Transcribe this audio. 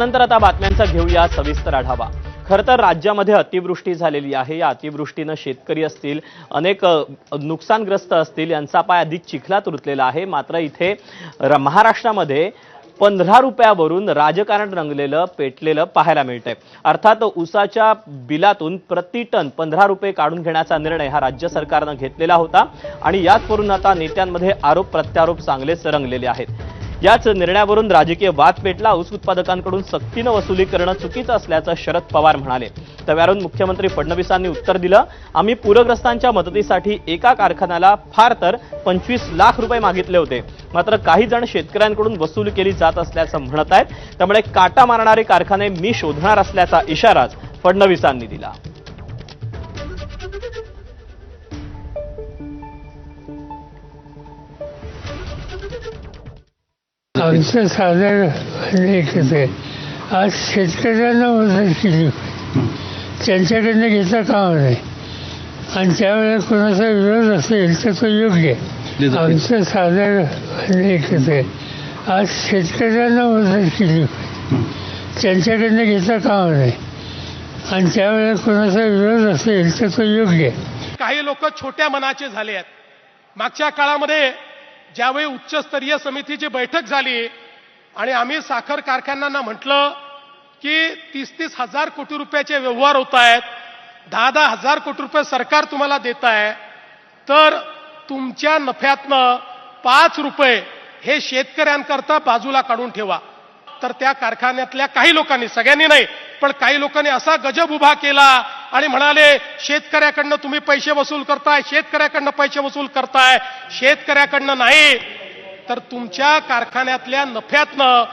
नंतर आता बातम्यांचा घेऊया सविस्तर आढावा. खरं तर राज्यामध्ये अतिवृष्टी झालेली आहे. या अतिवृष्टीनं शेतकरी असतील अनेक नुकसानग्रस्त असतील यांचा पाय अधिक चिखलात रुतलेला आहे. मात्र इथे र- महाराष्ट्रामध्ये पंधरा रुपयावरून राजकारण रंगलेलं पेटलेलं पाहायला मिळतंय. अर्थात उसाच्या बिलातून प्रति टन पंधरा रुपये काढून घेण्याचा निर्णय हा राज्य सरकारनं घेतलेला होता. आणि याचवरून आता नेत्यांमध्ये आरोप प्रत्यारोप चांगलेच रंगलेले आहेत. याच निर्णयावरून राजकीय वाद पेटला. ऊस उत्पादकांकडून सक्तीनं वसुली करणं चुकीचं असल्याचं शरद पवार म्हणाले. तव्यावरून मुख्यमंत्री फडणवीसांनी उत्तर दिलं. आम्ही पूरग्रस्तांच्या मदतीसाठी एका कारखान्याला फार तर पंचवीस लाख रुपये मागितले होते. मात्र काही जण शेतकऱ्यांकडून वसूल केली जात असल्याचं म्हणत आहेत. त्यामुळे काटा मारणारे कारखाने मी शोधणार असल्याचा इशाराच फडणवीसांनी दिला. आमचं साधारण एकच आहे आज शेतकऱ्यांना मदत केली. त्यांच्याकडनं घेता कामा नाही आणि त्यावेळेला कोणाचा विरोध असेल तर तो योग्य. आहे आमचं साधारण एकच आहे आज शेतकऱ्यांना मदत केली. त्यांच्याकडनं घेता कामा नाही आणि त्यावेळेला कोणाचा विरोध असेल तर तो योग्य. आहे काही लोक छोट्या मनाचे झाले आहेत. मागच्या काळामध्ये ज्यावेळी उच्चस्तरीय समितीची बैठक झाली आणि आम्ही साखर कारखान्यांना म्हटलं की तीस तीस हजार कोटी रुपयाचे व्यवहार होत आहेत दहा दहा हजार कोटी रुपये सरकार तुम्हाला देत आहे तर तुमच्या नफ्यातनं पाच रुपये हे शेतकऱ्यांकरता बाजूला काढून ठेवा. तर त्या कारखान्यातल्या काही लोकांनी सगळ्यांनी नाही पण काही लोकांनी असा गजब उभा केला आणि म्हणाले शेतकऱ्याकडनं तुम्ही पैसे वसूल करताय शेतकऱ्याकडनं पैसे वसूल करताय शेतकऱ्याकडनं नाही तर तुमच्या कारखान्यातल्या नफ्यातनं